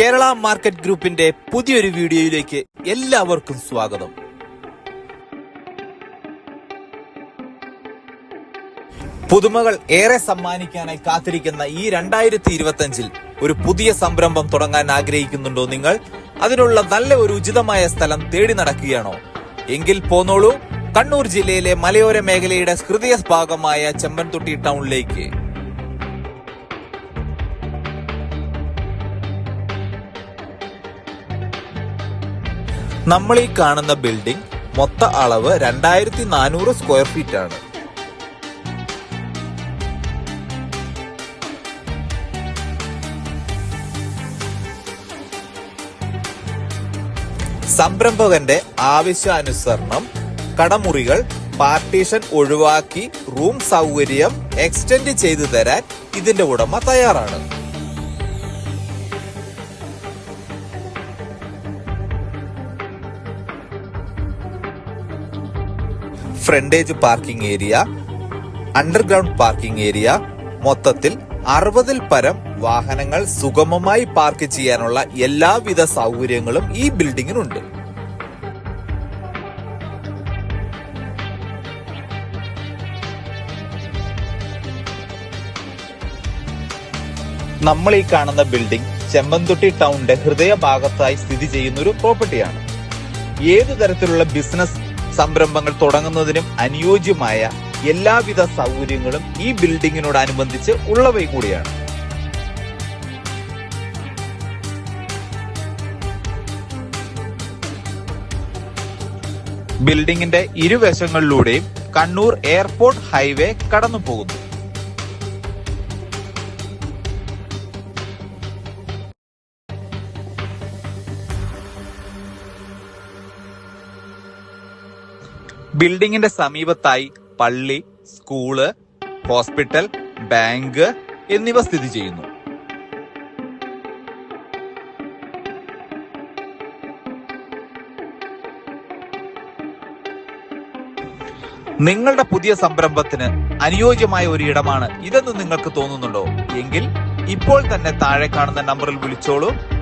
Kerala market ഗ്രൂപ്പിന്റെ പുതിയൊരു വീഡിയോയിലേക്ക് എല്ലാവർക്കും സ്വാഗതം. പുതുമകൾ ഏറെ സമ്മാനിക്കാനായി കാത്തിരിക്കുന്ന ഈ രണ്ടായിരത്തി ഇരുപത്തിയഞ്ചിൽ ഒരു പുതിയ സംരംഭം തുടങ്ങാൻ ആഗ്രഹിക്കുന്നുണ്ടോ നിങ്ങൾ? അതിനുള്ള നല്ല ഒരു ഉചിതമായ സ്ഥലം തേടി നടക്കുകയാണോ? എങ്കിൽ പോന്നോളൂ. കണ്ണൂർ ജില്ലയിലെ മലയോര മേഖലയുടെ ഹൃദയ ഭാഗമായ ചെമ്പൻതൊട്ടി ടൗണിലേക്ക്. നമ്മൾ ഈ കാണുന്ന ബിൽഡിംഗ് മൊത്ത അളവ് രണ്ടായിരത്തി നാനൂറ് സ്ക്വയർ ഫീറ്റ് ആണ്. സംരംഭകന്റെ ആവശ്യാനുസരണം കടമുറികൾ പാർട്ടീഷൻ ഒഴിവാക്കി റൂം സൗകര്യം എക്സ്റ്റെൻഡ് ചെയ്തു തരാൻ ഇതിന്റെ ഉടമ തയ്യാറാണ്. Frontage parking area underground parking area മൊത്തത്തിൽ അറുപതിൽ പരം വാഹനങ്ങൾ സുഗമമായി പാർക്ക് ചെയ്യാനുള്ള എല്ലാവിധ സൗകര്യങ്ങളും ഈ ബിൽഡിങ്ങിനുണ്ട്. നമ്മൾ ഈ കാണുന്ന ബിൽഡിംഗ് ചെമ്പന്തുട്ടി ടൗണിന്റെ ഹൃദയഭാഗത്തായി സ്ഥിതി ചെയ്യുന്ന ഒരു പ്രോപ്പർട്ടിയാണ്. ഏതു തരത്തിലുള്ള ബിസിനസ് സംരംഭങ്ങൾ തുടങ്ങുന്നതിനും അനുയോജ്യമായ എല്ലാവിധ സൗകര്യങ്ങളും ഈ ബിൽഡിങ്ങിനോടനുബന്ധിച്ച് ഉള്ളവയും കൂടിയാണ്. ബിൽഡിങ്ങിന്റെ ഇരുവശങ്ങളിലൂടെയും കണ്ണൂർ എയർപോർട്ട് ഹൈവേ കടന്നു പോകുന്നു ബിൽഡിങ്ങിന്റെ സമീപത്തായി പള്ളി സ്കൂൾ ഹോസ്പിറ്റൽ ബാങ്ക് എന്നിവ സ്ഥിതി ചെയ്യുന്നു. നിങ്ങളുടെ പുതിയ സംരംഭത്തിന് അനുയോജ്യമായ ഒരു ഇടമാണ് ഇതെന്ന് നിങ്ങൾക്ക് തോന്നുന്നുണ്ടോ? എങ്കിൽ ഇപ്പോൾ തന്നെ താഴെ കാണുന്ന നമ്പറിൽ വിളിച്ചോളൂ.